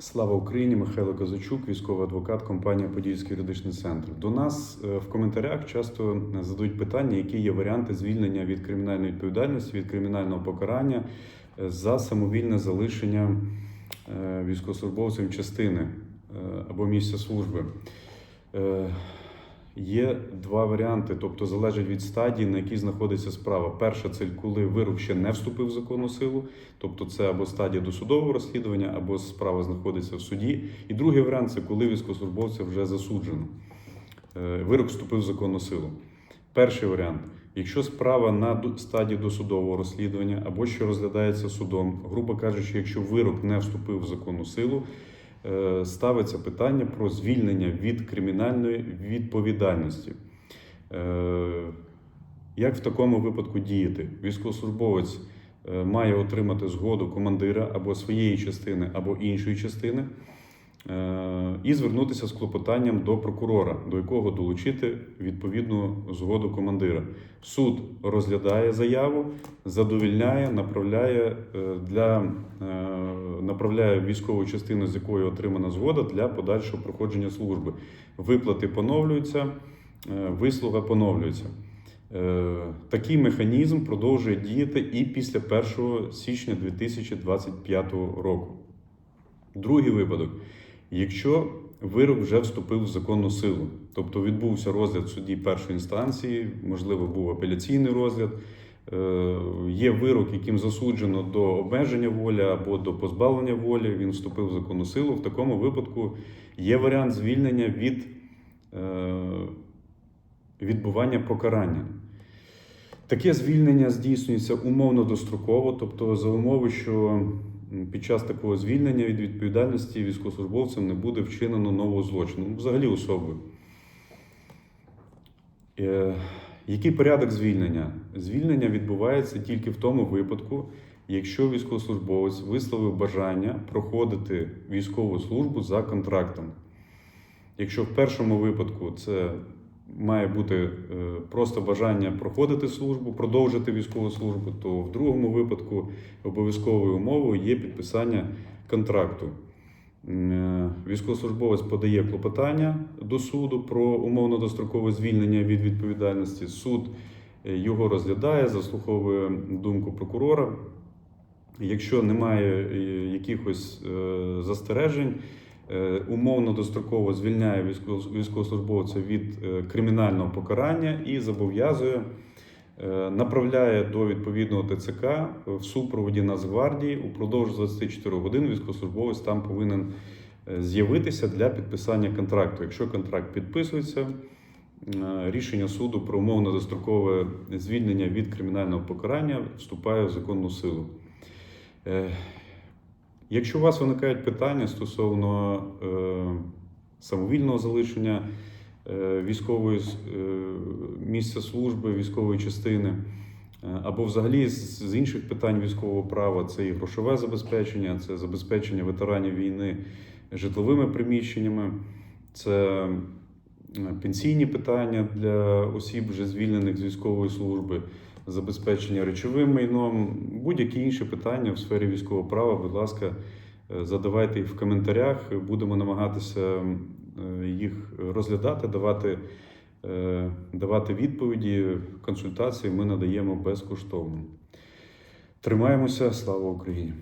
Слава Україні! Михайло Казачук, військовий адвокат компанії Подільський юридичний центр. До нас е, в коментарях часто задають питання, які є варіанти звільнення від кримінальної відповідальності, від кримінального покарання е, за самовільне залишення е, військовослужбовцем частини е, або місця служби. Є два варіанти, тобто залежить від стадії, на якій знаходиться справа. Перша це коли вирок ще не вступив в законну силу, тобто це або стадія досудового розслідування, або справа знаходиться в суді. І другий варіант це коли військовослужбовця вже засуджено. Е, Вирок вступив в законну силу. Перший варіант. Якщо справа на стадії досудового розслідування або що розглядається судом, грубо кажучи, якщо вирок не вступив в законну силу, ставиться питання про звільнення від кримінальної відповідальності. Е, Як в такому випадку діяти? Військовослужбовець е, має отримати згоду командира або своєї частини, або іншої частини, е, і звернутися з клопотанням до прокурора, до якого долучити відповідну згоду командира. Суд розглядає заяву, задовільняє, направляє е, для е, направляє військову частину, з якої отримана згода для подальшого проходження служби. Виплати поновлюються, е, вислуга поновлюється. Е, Такий механізм продовжує діяти і після 1 січня 2025 року. Другий випадок. Якщо вирок вже вступив в законну силу, тобто відбувся розгляд в суді першої інстанції, можливо, був апеляційний розгляд, е, є вирок, яким засуджено до обмеження волі або до позбавлення волі, він вступив в законну силу. В такому випадку є варіант звільнення від е, відбування покарання. Таке звільнення здійснюється умовно достроково, тобто за умови, що під час такого звільнення від відповідальності військовослужбовцем не буде вчинено нового злочину, ну, взагалі особою. Е, Який порядок звільнення? Звільнення відбувається тільки в тому випадку, якщо військовослужбовець висловив бажання проходити військову службу за контрактом. Якщо в першому випадку це має бути е, просто бажання проходити службу, продовжити військову службу, то в другому випадку обов'язковою умовою є підписання контракту. Е, Військовослужбовець подає клопотання до суду про умовно дострокове звільнення від відповідальності. Суд е, його розглядає, заслуховує думку прокурора. Якщо немає якихось застережень, умовно достроково звільняє військовослужбовця від е, кримінального покарання і зобов'язує, е, направляє до відповідного ТЦК в супроводі Нацгвардії упродовж 24 годин військовослужбовець там повинен е, з'явитися для підписання контракту. Якщо контракт підписується, е, рішення суду про умовно дострокове звільнення від кримінального покарання вступає в законну силу. Якщо у вас виникають питання стосовно е, самовільного залишення е, військової е, місця служби, військової частини, або взагалі з, інших питань військового права, це і грошове забезпечення, це забезпечення ветеранів війни житловими приміщеннями, це пенсійні питання для осіб, вже звільнених з військової служби забезпечення речовим майном, будь-які інші питання в сфері військового права, будь ласка, е, задавайте їх в коментарях. Будемо намагатися е, їх розглядати, давати, е, давати відповіді, консультації ми надаємо безкоштовно. Тримаємося, слава Україні!